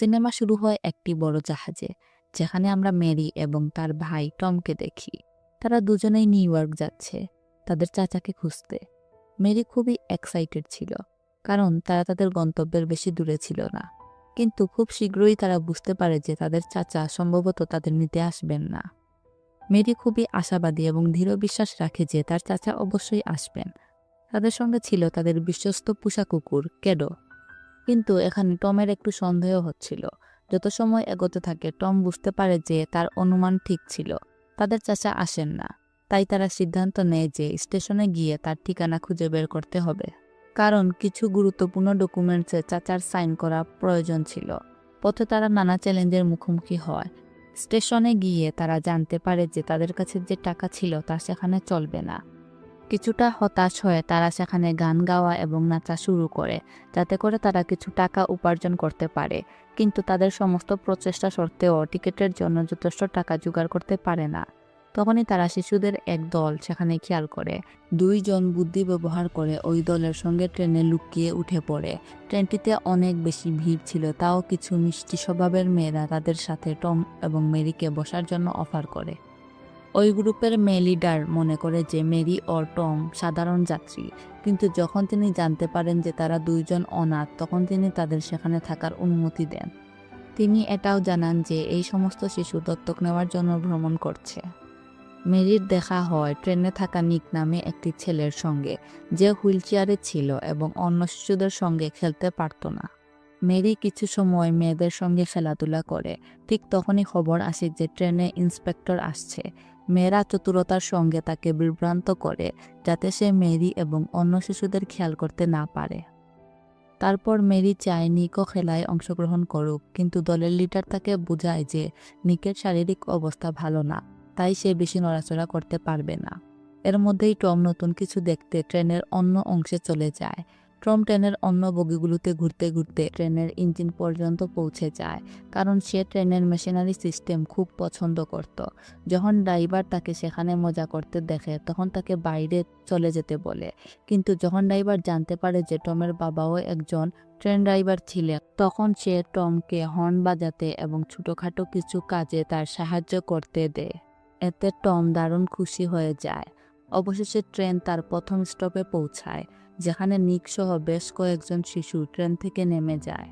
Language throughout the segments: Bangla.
সিনেমা শুরু হয় একটি বড় জাহাজে, যেখানে আমরা মেরি এবং তার ভাই টমকে দেখি। তারা দুজনেই নিউ ইয়র্ক যাচ্ছে, তাদের চাচাকে খুঁজতে। মেরি খুবই এক্সাইটেড ছিল, কারণ তারা তাদের গন্তব্যের বেশি দূরে ছিল না। কিন্তু খুব শীঘ্রই তারা বুঝতে পারে যে তাদের চাচা সম্ভবত তাদের নিতে আসবেন না। মেরি খুবই আশাবাদী এবং দৃঢ় বিশ্বাস রাখে যে তার চাচা অবশ্যই আসবেন। তাদের সঙ্গে ছিল তাদের বিশ্বস্ত পোষা কুকুর কেডো। কিন্তু এখানে টমের একটু সন্দেহ হচ্ছিল। যত সময় এগোতে থাকে, টম বুঝতে পারে যে তার অনুমান ঠিক ছিল। তাদের চাচা আসেন না। তাই তারা সিদ্ধান্ত নেয় যে স্টেশনে গিয়ে তার ঠিকানা খুঁজে বের করতে হবে। কারণ কিছু গুরুত্বপূর্ণ ডকুমেন্টসে চাচার সাইন করা প্রয়োজন ছিল। পথে তারা নানা চ্যালেঞ্জের মুখোমুখি হয়। স্টেশনে গিয়ে তারা জানতে পারে যে তাদের কাছে যে টাকা ছিল তা সেখানে চলবে না। কিছুটা হতাশ হয়ে তারা সেখানে গান গাওয়া এবং নাচা শুরু করে, যাতে করে তারা কিছু টাকা উপার্জন করতে পারে। কিন্তু তাদের সমস্ত প্রচেষ্টা সত্ত্বেও টিকিটের জন্য যথেষ্ট টাকা জোগাড় করতে পারে না। তখনই তারা শিশুদের এক দল সেখানে খেয়াল করে। দুইজন বুদ্ধি ব্যবহার করে ওই দলের সঙ্গে ট্রেনে লুকিয়ে উঠে পড়ে। ট্রেনটিতে অনেক বেশি ভিড় ছিল, তাও কিছু মিষ্টি স্বভাবের মেয়েরা তাদের সাথে টম এবং মেরিকে বসার জন্য অফার করে। ওই গ্রুপের মেয়ে লিডার মনে করে যে মেরি ও টম সাধারণ যাত্রী। কিন্তু যখন তিনি জানতে পারেন যে তারা দুইজন অনাথ, তখন তিনি তাদের সেখানে থাকার অনুমতি দেন। তিনি এটাও জানান যে এই সমস্ত শিশু দত্তক নেওয়ার জন্য ভ্রমণ করছে। মেরির দেখা হয় ট্রেনে থাকা নিক নামে একটি ছেলের সঙ্গে, যে হুইল চেয়ারে ছিল এবং অন্য শিশুদের সঙ্গে খেলতে পারত না। মেরি কিছু সময় মেয়েদের সঙ্গে খেলাধুলা করে। ঠিক তখনই খবর আসে যে ট্রেনে ইন্সপেক্টর আসছে। মেয়েরা চতুরতার সঙ্গে তাকে বিভ্রান্ত করে যাতে সে মেরি এবং অন্য শিশুদের খেয়াল করতে না পারে। তারপর মেরি চায় নিকও খেলায় অংশগ্রহণ করুক, কিন্তু দলের লিডার তাকে বোঝায় যে নিকের শারীরিক অবস্থা ভালো না, তাই সে বেশি নড়াচড়া করতে পারবে না। এর মধ্যেই টম নতুন কিছু দেখতে ট্রেনের অন্য অংশে চলে যায়। ট্রম ট্রেনের অন্য বগিগুলোতে ঘুরতে ঘুরতে ট্রেনের ইঞ্জিন পর্যন্ত পৌঁছে যায়, কারণ সে ট্রেনের মেশিনারি সিস্টেম খুব পছন্দ করত। যখন ড্রাইভার তাকে সেখানে মজা করতে দেখে, তখন তাকে বাইরে চলে যেতে বলে। কিন্তু যখন ড্রাইভার জানতে পারে যে টমের বাবাও একজন ট্রেন ড্রাইভার ছিলেন, তখন সে টমকে হর্ন বাজাতে এবং ছোটোখাটো কিছু কাজে তার সাহায্য করতে দেয়। এতে টম দারুণ খুশি হয়ে যায়। অবশেষে ট্রেন তার প্রথম স্টপে পৌঁছায়। যেখানে নিক সহ বেশ কয়েকজন শিশু ট্রেন থেকে নেমে যায়।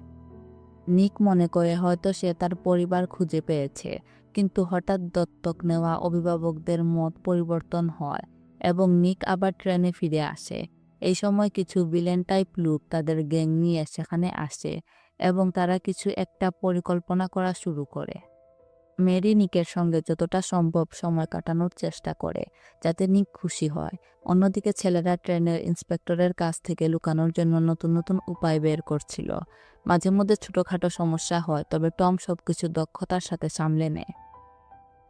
নিক মনে করে হয়তো সে তার পরিবার খুঁজে পেয়েছে, কিন্তু হঠাৎ দত্তক নেওয়া অভিভাবকদের মত পরিবর্তন হয় এবং নিক আবার ট্রেনে ফিরে আসে। এই সময় কিছু বিলেন টাইপ লুক তাদের গ্যাং নিয়ে সেখানে আসে এবং তারা কিছু একটা পরিকল্পনা করা শুরু করে। মেরি নিকের সঙ্গে যতটা সম্ভব সময় কাটানোর চেষ্টা করে, যাতে নিক খুশি হয়। অন্যদিকে ছেলেরা ট্রেনের ইন্সপেক্টরের কাছ থেকে লুকানোর জন্য নতুন নতুন উপায় বের করছিল। মাঝে মধ্যে ছোটোখাটো সমস্যা হয়, তবে টম সবকিছু দক্ষতার সাথে সামলে নেয়।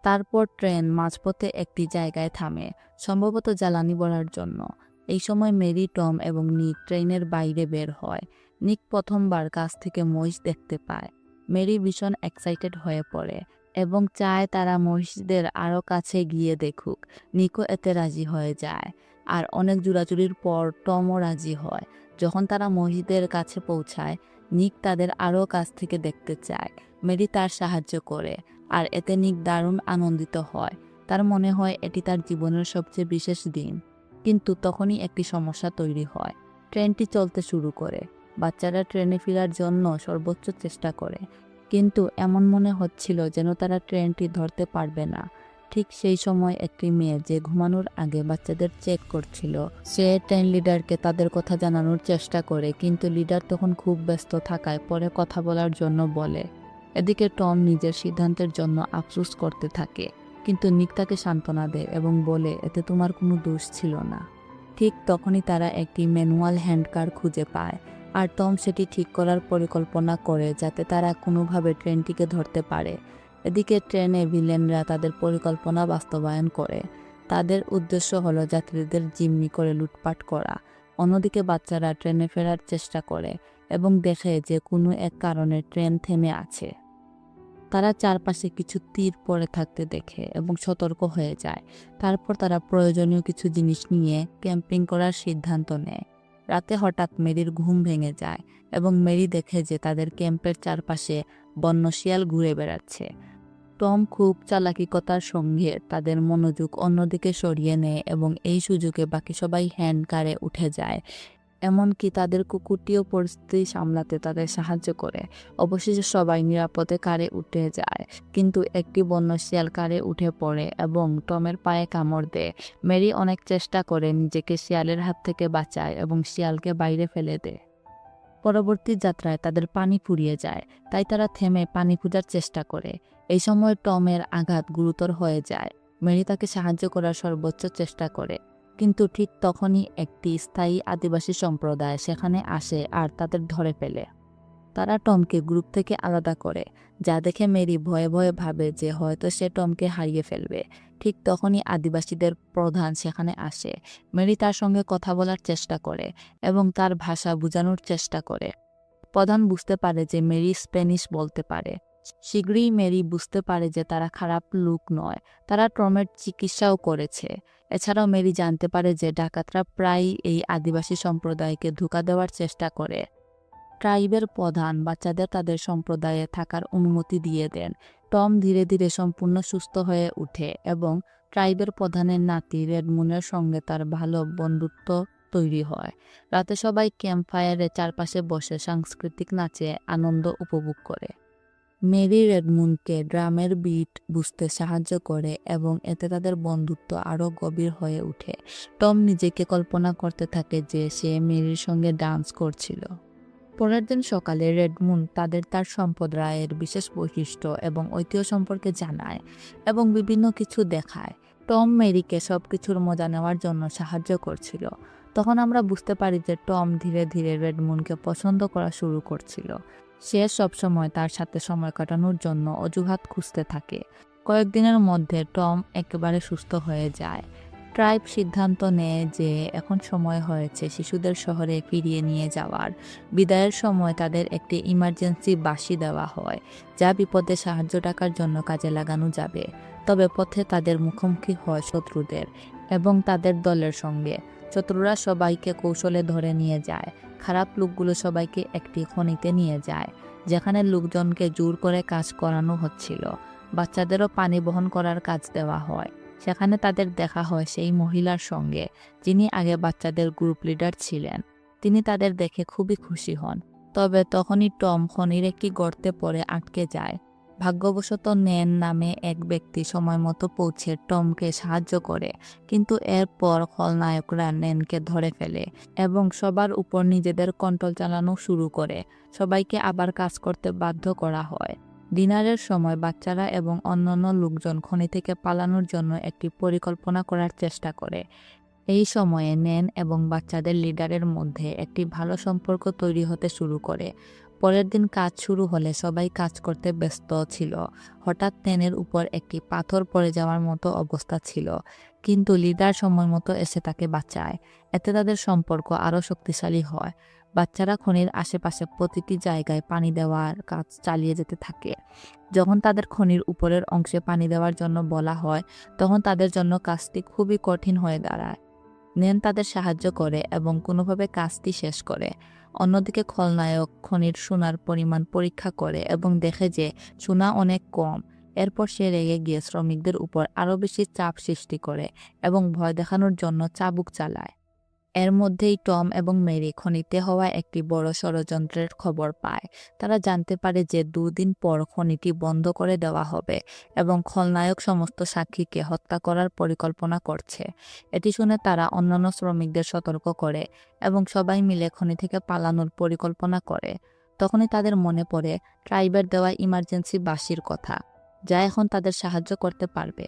তারপর ট্রেন মাঝপথে একটি জায়গায় থামে, সম্ভবত জ্বালানি ভরার জন্য। এই সময় মেরি, টম এবং নিক ট্রেনের বাইরে বের হয়। নিক প্রথমবার কাছ থেকে মহিষ দেখতে পায়। মেরি ভীষণ এক্সাইটেড হয়ে পড়ে। এবং চায় তারা মহিষদের আরও কাছে গিয়ে দেখুক। নিকো এতে রাজি হয়ে যায়। আর অনেক জুড়াচুরির পর টমও রাজি হয়। যখন তারা মহিষদের কাছে পৌঁছায়, নিক তাদের আরও কাছ থেকে দেখতে চায়। মেরি তার সাহায্য করে। আর এতে নিক দারুণ আনন্দিত হয়। তার মনে হয় এটি তার জীবনের সবচেয়ে বিশেষ দিন। কিন্তু তখনই একটি সমস্যা তৈরি হয়। ট্রেনটি চলতে শুরু করে। বাচ্চারা ট্রেনে ফেরার জন্য সর্বোচ্চ চেষ্টা করে। কিন্তু এমন মনে হচ্ছিল যেন তারা ট্রেনটি ধরতে পারবে না। ঠিক সেই সময় একটি মেয়ে যে ঘুমানোর আগে বাচ্চাদের চেক করছিল, সে ট্রেন লিডারকে তাদের কথা জানানোর চেষ্টা করে, কিন্তু লিডার তখন খুব ব্যস্ত থাকায় পরে কথা বলার জন্য বলে, এদিকে টম নিজের সিদ্ধান্তের জন্য আফসোস করতে থাকে, কিন্তু নিক তাকে সান্ত্বনা দেয় এবং বলে, এতে তোমার কোনো দোষ ছিল না। ঠিক তখনই তারা একটি ম্যানুয়াল হ্যান্ডকার খুঁজে পায়। আর টম সেটি ঠিক করার পরিকল্পনা করে যাতে তারা কোনোভাবে ট্রেনটিকে ধরতে পারে। এদিকে ট্রেনে ভিলেনরা তাদের পরিকল্পনা বাস্তবায়ন করে। তাদের উদ্দেশ্য হলো যাত্রীদের জিম্মি করে লুটপাট করা। অন্যদিকে বাচ্চারা ট্রেনে ফেরার চেষ্টা করে এবং দেখে যে কোনো এক কারণে ট্রেন থেমে আছে। তারা চারপাশে কিছু তীর পড়ে থাকতে দেখে এবং সতর্ক হয়ে যায়। তারপর তারা প্রয়োজনীয় কিছু জিনিস নিয়ে ক্যাম্পিং করার সিদ্ধান্ত নেয়। রাতে হঠাৎ মেরির ঘুম ভেঙে যায় এবং মেরি দেখে যে তাদের ক্যাম্পের চারপাশে বন্য শিয়াল ঘুরে বেড়াচ্ছে। টম খুব চালাকিকতার সঙ্গে তাদের মনোযোগ অন্যদিকে সরিয়ে নেয় এবং এই সুযোগে বাকি সবাই হ্যান্ড কারে উঠে যায়। এমনকি তাদের কুকুরটিও পরিস্থিতি সামলাতে তাদের সাহায্য করে। অবশেষে সবাই নিরাপদে কারে উঠে যায়। কিন্তু একটি বন্য শিয়াল কারে উঠে পড়ে এবং টমের পায়ে কামড় দেয়। মেরি অনেক চেষ্টা করে নিজেকে শিয়ালের হাত থেকে বাঁচায় এবং শিয়ালকে বাইরে ফেলে দেয়। পরবর্তী যাত্রায় তাদের পানি ফুরিয়ে যায়, তাই তারা থেমে পানি খোঁজার চেষ্টা করে। এই সময় টমের আঘাত গুরুতর হয়ে যায়। মেরি তাকে সাহায্য করার সর্বোচ্চ চেষ্টা করে। কিন্তু ঠিক তখনই একটি স্থায়ী আদিবাসী সম্প্রদায় সেখানে আসে আর তাদের ধরে ফেলে। তারা টমকে গ্রুপ থেকে আলাদা করে, যা দেখে মেরি ভয়ে ভয়ে ভাবে যে হয়তো সে টমকে হারিয়ে ফেলবে। ঠিক তখনই আদিবাসীদের প্রধান সেখানে আসে। মেরি তার সঙ্গে কথা বলার চেষ্টা করে এবং তার ভাষা বোঝানোর চেষ্টা করে। প্রধান বুঝতে পারে যে মেরি স্প্যানিশ বলতে পারে। শীঘ্রই মেরি বুঝতে পারে যে তারা খারাপ লোক নয়। তারা ট্রমের চিকিৎসাও করেছে। এছাড়াও মেরি জানতে পারে যে ডাকাতরা প্রায়ই এই আদিবাসী সম্প্রদায়কে ধোকা দেওয়ার চেষ্টা করে। ট্রাইবের প্রধান বাচ্চাদের তাদের সম্প্রদায়ে থাকার অনুমতি দিয়ে দেন। টম ধীরে ধীরে সম্পূর্ণ সুস্থ হয়ে উঠে এবং ট্রাইবের প্রধানের নাতি রেডমুনের সঙ্গে তার ভালো বন্ধুত্ব তৈরি হয়। রাতে সবাই ক্যাম্প ফায়ারের চারপাশে বসে সাংস্কৃতিক নাচে আনন্দ উপভোগ করে। মেরি রেডমুনকে ড্রামের বিট বুঝতে সাহায্য করে এবং এতে তাদের বন্ধুত্ব আরও গভীর হয়ে ওঠে। টম নিজেকে কল্পনা করতে থাকে যে সে মেরির সঙ্গে ডান্স করছিল। পরের দিন সকালে রেডমুন তাদের তার সম্পদ রায়ের বিশেষ বৈশিষ্ট্য এবং ঐতিহ্য সম্পর্কে জানায় এবং বিভিন্ন কিছু দেখায়। টম মেরিকে সব কিছুর মজা নেওয়ার জন্য সাহায্য করছিল। তখন আমরা বুঝতে পারি যে টম ধীরে ধীরে রেডমুনকে পছন্দ করা শুরু করছিল। সে সবসময় তার সাথে সময় কাটানোর জন্য অজুহাত খুঁজতে থাকে। কয়েকদিনের মধ্যে টম একেবারে সুস্থ হয়ে যায়। ট্রাইব সিদ্ধান্ত নেয় যে এখন সময় হয়েছে শিশুদের শহরে ফিরিয়ে নিয়ে যাওয়ার। বিদায়ের সময় তাদের একটি ইমার্জেন্সি বাসি দেওয়া হয়, যা বিপদে সাহায্য টাকার জন্য কাজে লাগানো যাবে। তবে পথে তাদের মুখোমুখি হয় শত্রুদের এবং তাদের দলের সঙ্গে। শত্রুরা সবাইকে কৌশলে ধরে নিয়ে যায়। খারাপ লোকগুলো সবাইকে একটি খনিতে নিয়ে যায়, যেখানে লোকজনকে জোর করে কাজ করানো হচ্ছিল। বাচ্চাদেরও পানি বহন করার কাজ দেওয়া হয়। সেখানে তাদের দেখা হয় সেই মহিলার সঙ্গে, যিনি আগে বাচ্চাদের গ্রুপ লিডার ছিলেন। তিনি তাদের দেখে খুবই খুশি হন। তবে তখনই টম খনির একটি গর্তে পরে আটকে যায়। ভাগ্যবশত নেন নামে এক ব্যক্তি সময় মতো পৌঁছে টমকে সাহায্য করে, কিন্তু এরপর খলনায়করা নেনকে ধরে ফেলে এবং সবার উপর নিজেদের কন্ট্রোল চালানো শুরু করে। সবাইকে আবার কাজ করতে বাধ্য করা হয়। ডিনারের সময় বাচ্চারা এবং অন্যান্য লোকজন খনি থেকে পালানোর জন্য একটি পরিকল্পনা করার চেষ্টা করে। এই সময়ে নেন এবং বাচ্চাদের লিডারের মধ্যে একটি ভালো সম্পর্ক তৈরি হতে শুরু করে। পরের দিন কাজ শুরু হলে সবাই কাজ করতে ব্যস্ত ছিল। হঠাৎ নেনের উপর একটি পাথর পড়ে যাওয়ার মতো অবস্থা ছিল। কিন্তু লিডার সময় মতো এসে তাকে বাঁচায়। এতে তাদের সম্পর্ক আরও শক্তিশালী হয়। বাচ্চারা খনির আশেপাশে প্রতিটি জায়গায় পানি দেওয়ার কাজ চালিয়ে যেতে থাকে। যখন তাদের খনির উপরের অংশে পানি দেওয়ার জন্য বলা হয়, তখন তাদের জন্য কাজটি খুবই কঠিন হয়ে দাঁড়ায়। নেন তাদের সাহায্য করে এবং কোনোভাবে কাজটি শেষ করে। অন্যদিকে খলনায়ক খনির সোনার পরিমাণ পরীক্ষা করে এবং দেখে যে সোনা অনেক কম। এরপর সে রেগে গিয়ে শ্রমিকদের উপর আরও বেশি চাপ সৃষ্টি করে এবং ভয় দেখানোর জন্য চাবুক চালায়। এর মধ্যেই টম এবং মেরি খনিতে হওয়া একটি বড় ষড়যন্ত্রের খবর পায়। তারা জানতে পারে যে দুদিন পর খনিটি বন্ধ করে দেওয়া হবে এবং খলনায়ক সমস্ত সাক্ষীকে হত্যা করার পরিকল্পনা করছে। এটি শুনে তারা অন্যান্য শ্রমিকদের সতর্ক করে এবং সবাই মিলে খনি থেকে পালানোর পরিকল্পনা করে। তখনই তাদের মনে পড়ে ট্রাইবের দেওয়া ইমার্জেন্সি বাসির কথা, যা এখন তাদের সাহায্য করতে পারবে।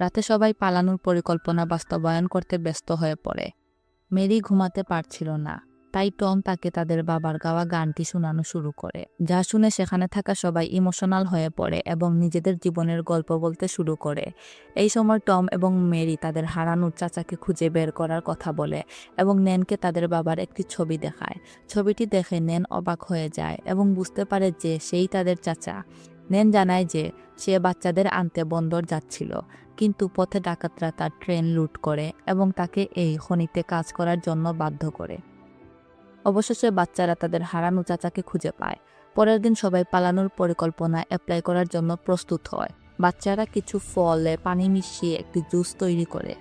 রাতে সবাই পালানোর পরিকল্পনা বাস্তবায়ন করতে ব্যস্ত হয়ে পড়ে। মেরি ঘুমাতে পারছিল না। তাই টম তাকে তাদের বাবার গাওয়া গানটি শোনানো শুরু করে, যা শুনে সেখানে থাকা সবাই ইমোশনাল হয়ে পড়ে এবং নিজেদের জীবনের গল্প বলতে শুরু করে। এই সময় টম এবং মেরি তাদের হারানোর চাচাকে খুঁজে বের করার কথা বলে এবং নেনকে তাদের বাবার একটি ছবি দেখায়। ছবিটি দেখে নেন অবাক হয়ে যায় এবং বুঝতে পারে যে সেই তাদের চাচা। নেন জানায় যে, সে বাচ্চাদের আনতে বন্দর যাচ্ছিল, কিন্তু পথে ডাকাতরা তার ট্রেন লুট করে এবং তাকে এই খনিতে কাজ করার জন্য বাধ্য করে। অবশেষে বাচ্চারা তাদের হারানো চাচাকে খুঁজে পায়। পরের দিন সবাই পালানোর পরিকল্পনা অ্যাপ্লাই করার জন্য প্রস্তুত হয়। বাচ্চারা কিছু ফলে পানি মিশিয়ে একটি জুস তৈরি করে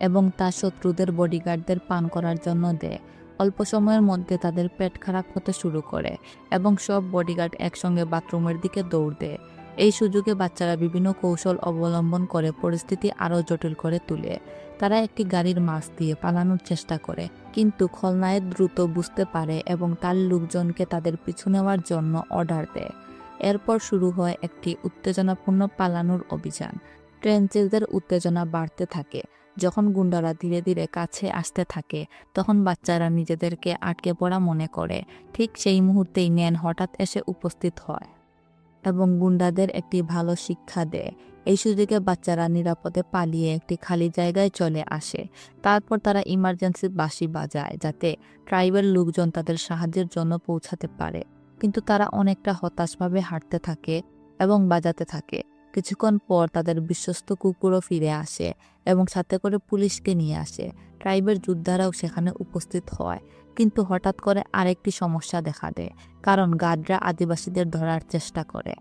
এবং তা শত্রুদের বডিগার্ডদের পান করার জন্য দেয়। অল্প সময়ের মধ্যে তাদের পেট খারাপ হতে শুরু করে এবং সব বডিগার্ড একসঙ্গে বাথরুমের দিকে দৌড় দেয়। এই সুযোগে বাচ্চারা বিভিন্ন কৌশল অবলম্বন করে পরিস্থিতি আরও জটিল করে তুলে। তারা একটি গাড়ির মাছ দিয়ে পালানোর চেষ্টা করে, কিন্তু খলনায়ক দ্রুত বুঝতে পারে এবং তার লোকজনকে তাদের পিছু নেওয়ার জন্য অর্ডার দেয়। এরপর শুরু হয় একটি উত্তেজনাপূর্ণ পালানোর অভিযান। ট্রেনচেজদের উত্তেজনা বাড়তে থাকে। যখন গুন্ডারা ধীরে ধীরে কাছে আসতে থাকে, তখন বাচ্চারা নিজেদেরকে আটকে পড়া মনে করে। ঠিক সেই মুহূর্তেই ন্যান হঠাৎ এসে উপস্থিত হয় এবং গুন্ডাদের একটি ভালো শিক্ষা দেয়। এই সুযোগে বাচ্চারা নিরাপদে পালিয়ে একটি খালি জায়গায় চলে আসে। তারপর তারা ইমার্জেন্সি বাসি বাজায় যাতে ট্রাইবের লোকজন তাদের সাহায্যের জন্য পৌঁছাতে পারে। কিন্তু তারা অনেকটা হতাশভাবে হাঁটতে থাকে এবং বাজাতে থাকে। কিছুক্ষণ পর তাদের বিশ্বস্ত কুকুরও ফিরে আসে এবং সাথে করে পুলিশকে নিয়ে আসে। ট্রাইবের যোদ্ধারাও সেখানে উপস্থিত হয়। কিন্তু হঠাৎ করে আরেকটি সমস্যা দেখা দেয়, কারণ গার্ডরা আদিবাসীদের ধরার চেষ্টা করে।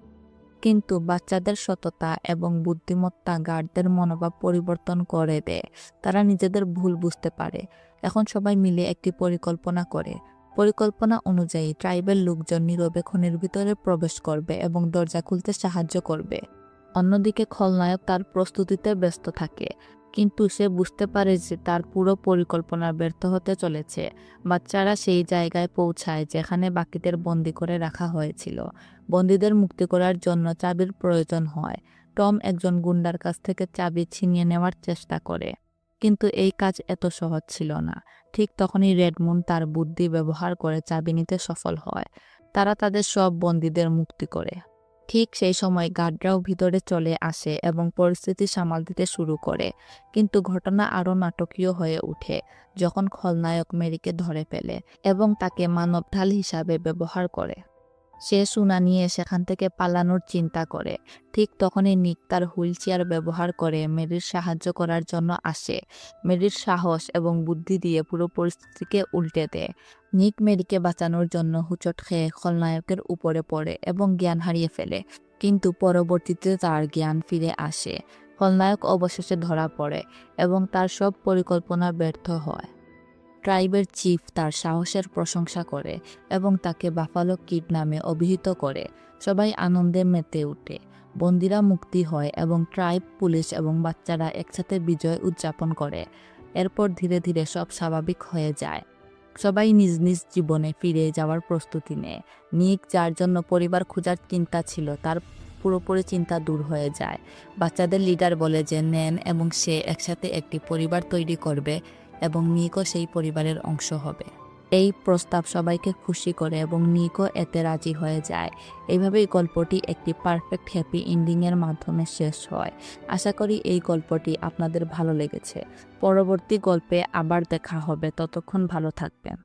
কিন্তু বাচ্চাদের সততা এবং বুদ্ধিমত্তা গার্ডদের মনোভাব পরিবর্তন করে দেয়। তারা নিজেদের ভুল বুঝতে পারে। এখন সবাই মিলে একটি পরিকল্পনা করে। পরিকল্পনা অনুযায়ী ট্রাইবেল লোকজন নীরবে খনির ভিতরে প্রবেশ করবে এবং দরজা খুলতে সাহায্য করবে। অন্যদিকে খলনায়ক তার প্রস্তুতিতে ব্যস্ত থাকে, কিন্তু সে বুঝতে পারে যে তার পুরো পরিকল্পনা ব্যর্থ হতে চলেছে। বাচ্চারা সেই জায়গায় পৌঁছায় যেখানে বাকিদের বন্দি করে রাখা হয়েছিল। বন্দীদের মুক্তি করার জন্য চাবির প্রয়োজন হয়। টম একজন গুন্ডার কাছ থেকে চাবি ছিনিয়ে নেওয়ার চেষ্টা করে, কিন্তু এই কাজ এত সহজ ছিল না। ঠিক তখনই রেডমুন তার বুদ্ধি ব্যবহার করে চাবি নিতে সফল হয়। তারা তাদের সব বন্দীদের মুক্তি করে। ঠিক সেই সময় গার্ডরাও ভিতরে চলে আসে এবং পরিস্থিতি সামাল দিতে শুরু করে। কিন্তু ঘটনা আরও নাটকীয় হয়ে ওঠে, যখন খলনায়ক মেরিকে ধরে ফেলে এবং তাকে মানবঢাল হিসাবে ব্যবহার করে। সে সুনা নিয়ে সেখান থেকে পালানোর চিন্তা করে। ঠিক তখনই নিক তার হুইল চেয়ার ব্যবহার করে মেরির সাহায্য করার জন্য আসে। মেরির সাহস এবং বুদ্ধি দিয়ে পুরো পরিস্থিতিকে উল্টে দেয়। নিক মেরিকে বাঁচানোর জন্য হুচট খেয়ে খলনায়কের উপরে পড়ে এবং জ্ঞান হারিয়ে ফেলে। কিন্তু পরবর্তীতে তার জ্ঞান ফিরে আসে। খলনায়ক অবশেষে ধরা পড়ে এবং তার সব পরিকল্পনা ব্যর্থ হয়। ট্রাইবের চিফ তার সাহসের প্রশংসা করে এবং তাকে বাফালো কিড নামে অভিহিত করে। সবাই আনন্দে মেতে ওঠে বন্দিরা মুক্তি হয় এবং ট্রাইব, পুলিশ এবং বাচ্চারা একসাথে বিজয় উদযাপন করে। এরপর ধীরে ধীরে সব স্বাভাবিক হয়ে যায়। সবাই নিজ নিজ জীবনে ফিরে যাওয়ার প্রস্তুতি নেয়। নিক, যার জন্য পরিবার খোঁজার চিন্তা ছিল, তার পুরোপুরি চিন্তা দূর হয়ে যায়। বাচ্চাদের লিডার বলে যে, নেন এবং সে একসাথে একটি পরিবার তৈরি করবে। এবং নিকো সেই পরিবারের অংশ হবে। এই প্রস্তাব সবাইকে খুশি করে এবং নিকো এতে রাজি হয়ে যায়। এইভাবেই গল্পটি একটি পারফেক্ট হ্যাপি এন্ডিংয়ের মাধ্যমে শেষ হয়। আশা করি এই গল্পটি আপনাদের ভালো লেগেছে। পরবর্তী গল্পে আবার দেখা হবে। ততক্ষণ ভালো থাকবেন।